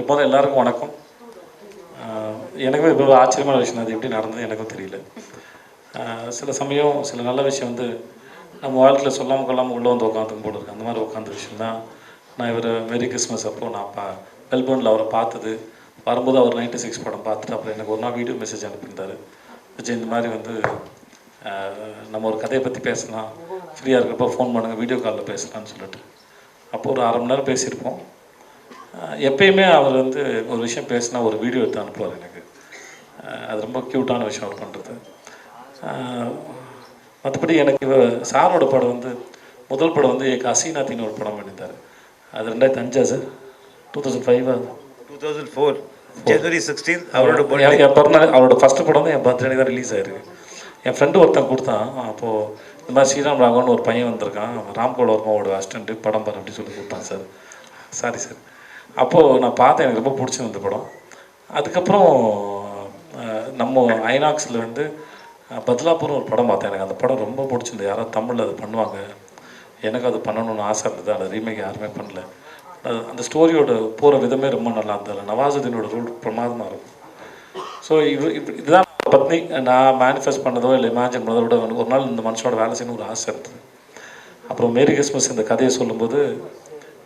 இப்போது எல்லாருக்கும் வணக்கம். எனக்கும் இப்போ ஆச்சரியமான விஷயம். அது எப்படி நடந்தது எனக்கும் தெரியல. சில சமயம் சில நல்ல விஷயம் வந்து நம்ம வாழ்க்கையில் சொல்லாமல் கொள்ளாமல் உள்ளே வந்து உட்காந்துக்கும் போல இருக்கு. அந்த மாதிரி உட்காந்த விஷயம் தான் நான் இவர் மேரி கிறிஸ்மஸ் அப்போ நான் பா மெல்போர்னில் அவரை பார்த்தது. வரும்போது அவர் நைன்டி சிக்ஸ் படம் பார்த்துட்டு அப்புறம் எனக்கு ஒரு நாள் வீடியோ மெசேஜ் அனுப்பியிருந்தார். விஜய் இந்த மாதிரி வந்து நம்ம ஒரு கதையை பற்றி பேசலாம். ஃப்ரீயாக இருக்கிறப்ப ஃபோன் பண்ணுங்கள் வீடியோ காலில் பேசலாம்னு சொல்லிட்டு. அப்போ ஒரு அரை மணி நேரம் பேசியிருப்போம். எப்பயுமே அவர் வந்து ஒரு விஷயம் பேசினா ஒரு வீடியோ எடுத்து அனுப்புவார் எனக்கு. அது ரொம்ப க்யூட்டான விஷயம் அவர் பண்ணுறது மற்றபடி எனக்கு சாரோட படம் வந்து முதல் படம் வந்து எங்கள் அசீனாத்தின்னு ஒரு படம் பண்ணியிருந்தார் அது ரெண்டாயிரத்தி அஞ்சா sir? Two thousand five two thousand four January sixteen அவரோட. என் பிறந்தநாள் அவரோட ஃபஸ்ட்டு படம் வந்து என் பர்த்டே தான் ரிலீஸ் ஆயிருக்கு. என் ஃப்ரெண்டு ஒருத்தன் கொடுத்தான். அப்போது இந்த மாதிரி ஸ்ரீராம் ராகவன் ஒரு பையன் வந்திருக்கான். ராம்கோட வர்மாவோட அசிஸ்டண்ட்டு படம் பாரு அப்படின்னு சொல்லி கொடுத்தான் சார். Sorry sir. அப்போது நான் பார்த்தேன் எனக்கு ரொம்ப பிடிச்சிருந்த படம். அதுக்கப்புறம் நம்ம ஐநாக்ஸில் வந்து அஹ், ஒரு படம் பார்த்தேன். எனக்கு அந்த படம் ரொம்ப பிடிச்சிருந்தது. யாராவது தமிழில் அது பண்ணுவாங்க. எனக்கு அது பண்ணணும்னு ஆசை இருந்தது. அந்த ரீமேக் யாருமே பண்ணல. அந்த ஸ்டோரியோட போகிற விதமே ரொம்ப நல்லா இருந்தது. நவாசுதீனோட ரோல் பிரமாதமாக இருக்கும். ஸோ இது இதுதான் பத்னி நான் மேனிஃபெஸ்ட் பண்ணதோ இல்லை இமேஜின் பண்ணதோ விட ஒரு நாள் இந்த மனுஷனோட வேலை செய்யணும் ஒரு ஆசை இருந்தது. அப்புறம் மேரி கிறிஸ்மஸ் இந்த கதையை சொல்லும்போது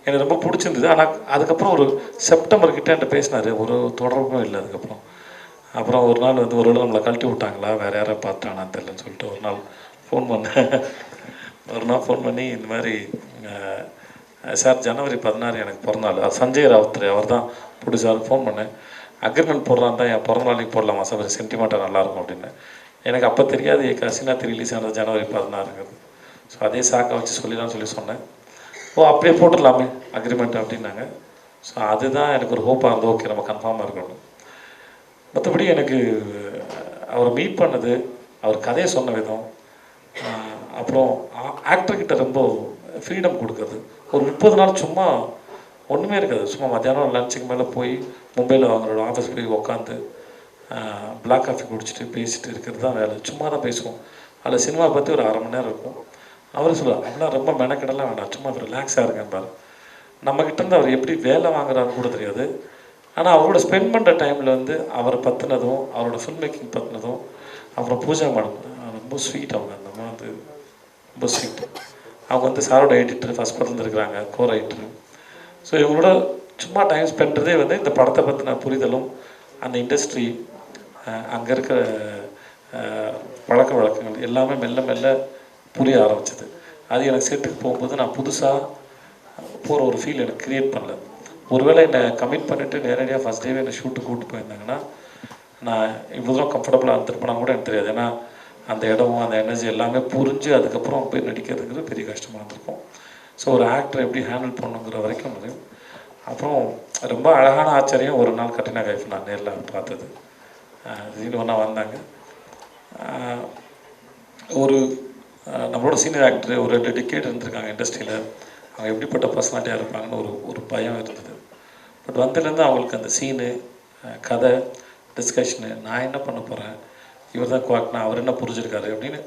எனக்கு ரொம்ப பிடிச்சிருந்தது. ஆனால் அதுக்கப்புறம் ஒரு செப்டம்பர் கிட்டே என்கிட்ட பேசினார். ஒரு தொடர்பும் இல்லை அதுக்கப்புறம். அப்புறம் ஒரு நாள் வந்து ஒரு நாள் நம்மளை கழட்டி விட்டாங்களா? வேறு யாரை பார்த்தானா தெரியலன்னு சொல்லிட்டு ஒரு நாள் ஃபோன் பண்ணேன் ஒரு நாள் ஃபோன் பண்ணி இந்த மாதிரி சார் ஜனவரி பதினாறு எனக்கு பிறந்தநாள். சஞ்சய் ராவுத்ரே அவர் தான் பிடிச்சாரு ஃபோன் பண்ணேன். அக்ரிமெண்ட் போடுறான் தான் என் பிறந்த நாளைக்கு போடலாமா சார் ஒரு சென்டிமெண்ட்டாக நல்லாயிருக்கும் அப்படின்னு. எனக்கு அப்போ தெரியாது என் கசினாத்தி ரிலீஸ் ஆனது ஜனவரி பதினாறுங்கிறது. ஸோ அதே சாக்கை வச்சு சொல்லிடலாம்னு சொல்லி சொன்னேன். ஓ அப்படியே போட்டுடலாமே அக்ரிமெண்ட் அப்படின்னாங்க. ஸோ அதுதான் எனக்கு ஒரு ஹோப்பாக இருந்தது. ஓகே நம்ம கன்ஃபார்மாக இருக்கணும். மற்றபடி எனக்கு அவரை மீட் பண்ணது அவர் கதையை சொன்ன விதம் அப்புறம் ஆக்டர்கிட்ட ரொம்ப ஃப்ரீடம் கொடுக்குறது. ஒரு முப்பது நாள் சும்மா ஒன்றுமே இருக்காது. சும்மா மத்தியானம் லஞ்சுக்கு மேலே போய் மும்பையில் அவங்களோட ஆஃபீஸ் போய் உக்காந்து பிளாக் காஃபி குடிச்சிட்டு பேசிட்டு இருக்கிறது தான் வேலை. சும்மா தான் பேசுவோம். அதில் சினிமா பற்றி ஒரு அரை மணி நேரம் இருக்கும். அவர் சொல்லுவார் அப்படிலாம் ரொம்ப மெனக்கெடலாம் வேண்டாம். சும்மா ரிலாக்ஸாக இருக்கேன் பாரு. நம்மக்கிட்ட இருந்து அவர் எப்படி வேலை வாங்குறாருன்னு கூட தெரியாது. ஆனால் அவரோட ஸ்பெண்ட் பண்ணுற டைமில் வந்து அவரை பற்றினதும் அவரோட ஃபில்ம் மேக்கிங் பற்றினதும் அப்புறம் பூஜா மேடம் ரொம்ப ஸ்வீட் அவங்க. அந்த அம்மா வந்து ரொம்ப ஸ்வீட் அவங்க வந்து சாரோட எடிட்டர் ஃபஸ்ட் படத்துல இருக்கிறாங்க கோ ரைட்டர் ஸோ இவங்களோட சும்மா டைம் ஸ்பெண்ட்றதே வந்து இந்த படத்தை பற்றின புரிதலும் அந்த இண்டஸ்ட்ரி அங்கே இருக்கிற பழக்க வழக்கங்கள் எல்லாமே மெல்ல மெல்ல புரிய ஆரம்பிச்சது. அது எனக்கு செட்டுக்கு போகும்போது நான் புதுசாக போகிற ஒரு ஃபீல் எனக்கு க்ரியேட் பண்ணல. ஒருவேளை என்னை கமிட் பண்ணிவிட்டு நேரடியாக ஃபஸ்ட் டேவே என்னை ஷூட்டுக்கு கூப்பிட்டு போயிருந்தாங்கன்னா நான் இவ்வளோ தூரம் கம்ஃபர்டபுளாக இருந்திருப்பேனா கூட எனக்கு தெரியாது. ஏன்னா அந்த இடம் அந்த எனர்ஜி எல்லாமே புரிஞ்சு அதுக்கப்புறம் போய் நடிக்கிறதுங்கிறது பெரிய கஷ்டமாக இருந்திருக்கும். ஸோ ஒரு ஆக்டர் எப்படி ஹேண்டில் பண்ணுங்கிற வரைக்கும் முடியும் அப்புறம் ரொம்ப அழகான ஆச்சரியம் ஒரு நாள் கட்டினா கைஃப் நான் நேரில் பார்த்தது. திடீர்னு ஒன்றா வந்தாங்க. ஒரு நம்மளோட சீனியர் ஆக்டர் ஒரு ரெண்டு டிக்கெட் இருந்திருக்காங்க இண்டஸ்ட்ரியில் அவங்க எப்படிப்பட்ட பர்சனாலிட்டியாக இருப்பாங்கன்னு ஒரு ஒரு பயம் இருந்தது. பட் வந்ததுலேருந்து அவங்களுக்கு அந்த சீனு கதை டிஸ்கஷனு நான் என்ன பண்ண போகிறேன் இவர் தான் குவாக்னா அவர் என்ன புரிஞ்சிருக்காரு அப்படின்னு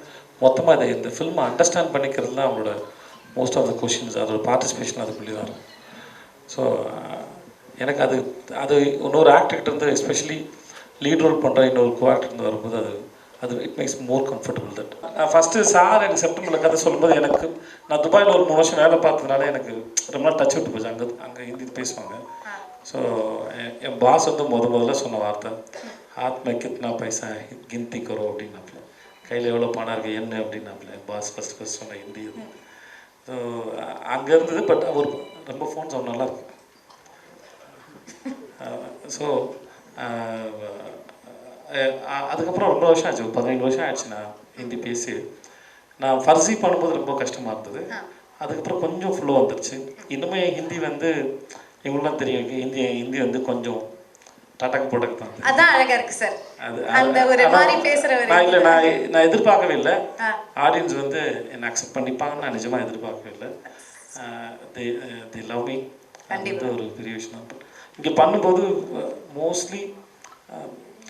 மொத்தமாக இதை இந்த ஃபில்மை அண்டர்ஸ்டாண்ட் பண்ணிக்கிறது தான் அவங்களோட மோஸ்ட் ஆஃப் த கொஷின்ஸ் அதோட பார்ட்டிசிபேஷன் அதுக்குள்ளே தான் இருக்கும். ஸோ எனக்கு அது அது இன்னொரு ஆக்டர்கிட்ட இருந்து எஸ்பெஷலி லீட் ரோல் பண்ணுற இன்னொரு கோ ஆக்டர் இருந்து வரும்போது அது அது it makes more comfortable that நான் ஃபஸ்ட்டு சார் எனக்கு செப்டம்பரில் கதை சொல்லும்போது எனக்கு நான் துபாயில் ஒரு மூணு வருஷம் வேலை பார்த்ததுனால எனக்கு ரொம்ப நாள் டச் விட்டு போச்சு. அங்கே அங்கே ஹிந்தி பேசுவாங்க. ஸோ என் பாஸ் வந்து முத முதல்ல சொன்ன வார்த்தை ஆத்ம கித்னா பைசா கிந்தி கரோ அப்படின்னாப்புல கையில் எவ்வளோ பணம் இருக்குது என்ன அப்படின்னாப்புல பாஸ் ஃபஸ்ட் ஃபஸ்ட் சொன்ன ஹிந்தி அது ஸோ அங்கே இருந்தது பட் அவர் ரொம்ப ஃபோன் சவுண்ட் நல்லா இருக்கு. ஸோ அதுக்கப்புறம் ரொம்ப வருஷம் ஆச்சு ஒரு பதினேழு வருஷம் ஆயிடுச்சு நான் ஹிந்தி பேசி நான் ஃபர்ஸி பண்ணும்போது ரொம்ப கஷ்டமாக இருந்தது அதுக்கப்புறம் கொஞ்சம் ஃப்ளோ வந்துருச்சு இன்னுமே ஹிந்தி வந்து இவங்களுக்குலாம் தெரியும் ஹிந்தி ஹிந்தி வந்து கொஞ்சம் டாட்டாக்கு போட்டக்கு தான் அதான் அழகா இருக்கு சார் அது அந்த ஒரு மாதிரி பேசுற ஒரு நான் இல்லை நான் நான் எதிர்பார்க்கவே இல்லை. ஆடியன்ஸ் வந்து என்னை அக்செப்ட் பண்ணிப்பாங்கன்னு நான் நிஜமாக எதிர்பார்க்கவே இல்லை தி தி லவ் மீ வந்து ஒரு பெரிய விஷயம் இங்கே பண்ணும்போது மோஸ்ட்லி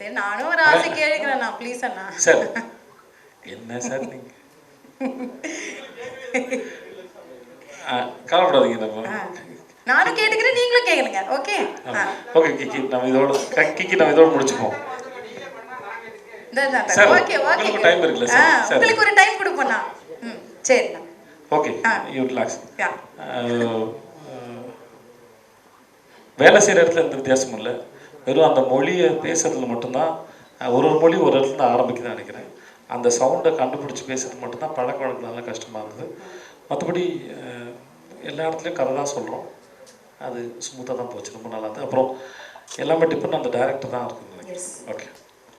சரி நானும் ஒரு ஆசை கேட்கிறேன். நான் ப்ளீஸ் அண்ணா. சார் என்ன சார் நீங்கள் கவலைப்படாதீங்க நம்ம. நானும் கேட்டுக்கிறேன் நீங்களும் கேளுங்க. ஓகே ஓகே கிக்கி நம்ம இதோட கிக்கி நம்ம இதோட முடிச்சுப்போம் ஓகே ஓகே time இருக்குல்ல? Sir. உங்களுக்கு ஒரு டைம் கொடுப்போண்ணா ம் சரிண்ணா. ஓகே. யூ. ரிலாக்ஸ் வேலை செய்கிற இடத்துல எந்த வித்தியாசமும் இல்லை. வெறும் அந்த மொழியை பேசுறதுல மட்டும்தான் ஒரு ஒரு மொழி ஒரு இடத்துல ஆரம்பிக்குதுன்னு நினைக்கிறேன். அந்த சவுண்டை கண்டுபிடிச்சி பேசுறது மட்டும்தான் பழக்க வழக்கனால கஷ்டமாக இருந்தது. மற்றபடி எல்லா இடத்துலையும் கதை தான் சொல்கிறோம் அது ஸ்மூத்தாக தான் போச்சு ரொம்ப நல்லா இருந்தது. அப்புறம் எல்லாமே டிபெண்ட் அந்த டேரக்டர் தான் இருக்குன்னு நினைக்கிறேன். ஓகே